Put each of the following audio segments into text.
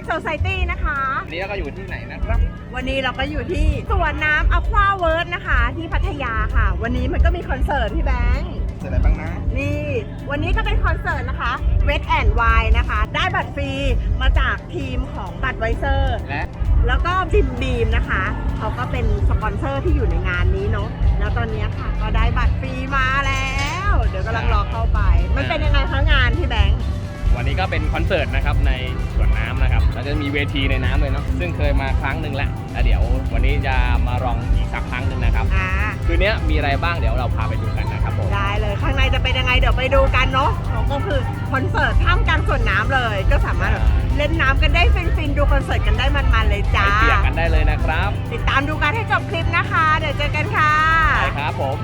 งโซซ i ตี้นะคะ วันนี้เราก็อยู่ที่ไหนนะครับ วันนี้เราก็อยู่ที่สวนน้ำอควาเวิร์ดนะคะ ที่พัทยาค่ะ วันนี้มันก็มีคอนเสิร์ตพี่แบงค์เสร็จอะไรบ้างนะ นี่ วันนี้ก็เป็นคอนเสิร์ตนะคะ Wet and Wine นะคะ ได้บัตรฟรีมาจากทีมของบัตรไวเซอร์ และ แล้วก็จิมบีมนะคะ เขาก็เป็นสปอนเซอร์ที่อยู่ในงานนี้เนาะ แล้วตอนนี้ค่ะ ก็ได้บัตรฟรีมาแล้ว เดี๋ยวกำลังรอเข้าไป มันเป็นยังไงคะงานพี่แบงค์ วันนี้ก็เป็นคอนเสิร์ตนะครับในสวนน้ำนะครับเราจะมีเวทีในน้ำเลยเนาะซึ่งเคยมาครั้งหนึ่งแล้วแล้วเดี๋ยววันนี้จะมาลองอีกสักครั้งหนึ่งนะครับ อ่าคืนนี้มีอะไรบ้างเดี๋ยวเราพาไปดูกันนะครับผม ได้เลยข้างในจะเป็นยังไงเดี๋ยวไปดูกันเนาะก็คือคอนเสิร์ตท่ามกลางสวนน้ำเลย ก็สามารถแบบเล่นน้ำกันได้ฟินๆดูคอนเสิร์ตกันได้มันๆเลยไปจ้า เปียกกันได้เลยนะครับติดตามดูกันให้จบคลิปนะคะ เดี๋ยวเจอกันค่ะไปครับผม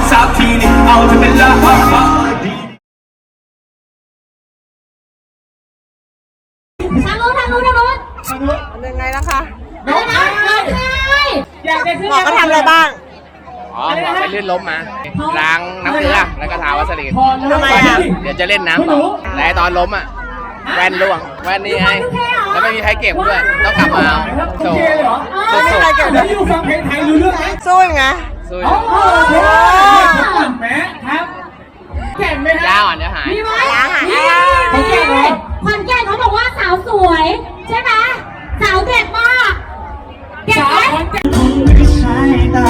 องสามทีนี่เอาเธอเป็นละอะอะดีทางโน้นทางโน้นทางโน้นมันยังไงนะคะเดินนะเดินใช่หมอก็ทำอะไรบ้าง อ๋อหมอไปลื่นล้มมา ล้างน้ำเกลือแล้วก็ทาวัสลีนทำไมอะ เดี๋ยวจะเล่นน้ำต่อและไอ้ตอนล้มอะ แว่นร่วง แว่นนี่ไงแล้วไม่มีใครเก็บด้วย ต้องกลับมาเอาโถไม่มีใครเก็บเลยอยู่ฟังเพลงไทยรู้เรื่องไหมสู้ยังไง สู้โอ้โหแม่ครับแก่นไหมคยารับอ่อนเดี๋ยวหาย มีไหมล้างหายนี่ขอนแก่นเขาบอกว่าสาวสวย ใช่ไหมสาวเด็ดมากเด็ดไหมไม่ใช่ตา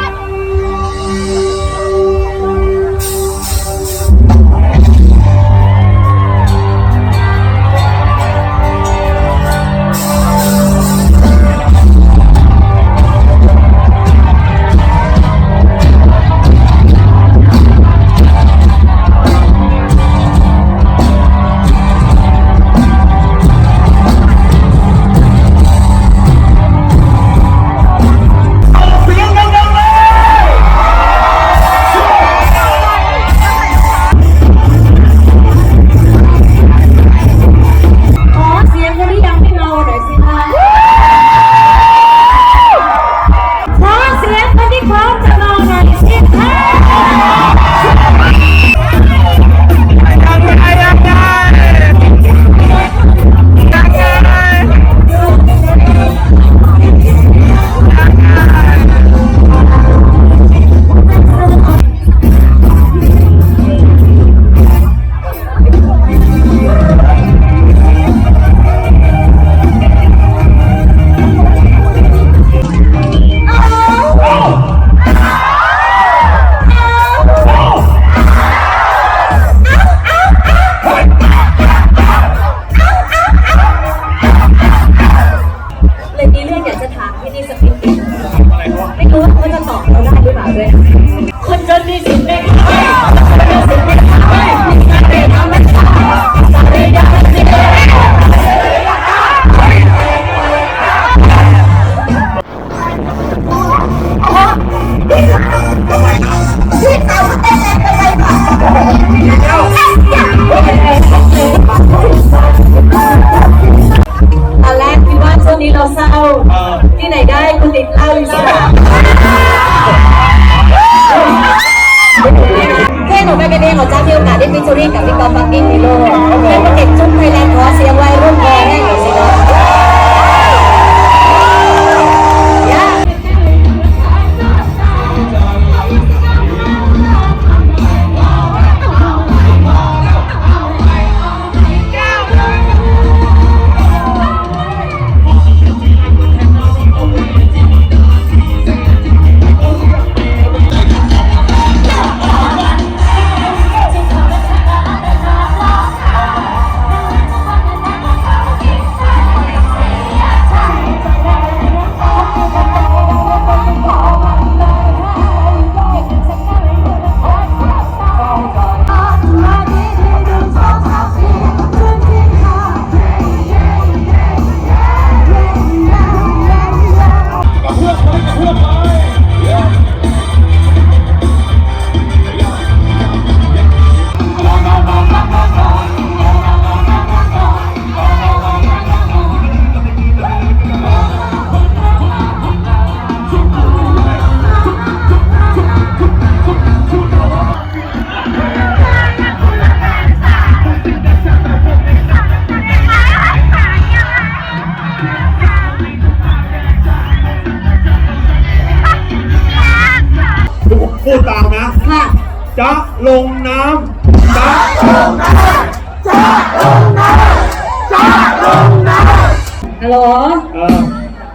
ฮัลโหลำเออ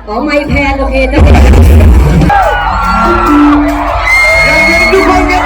อ๋อไมค์แพนโอเคจะทุกคนกันเดียว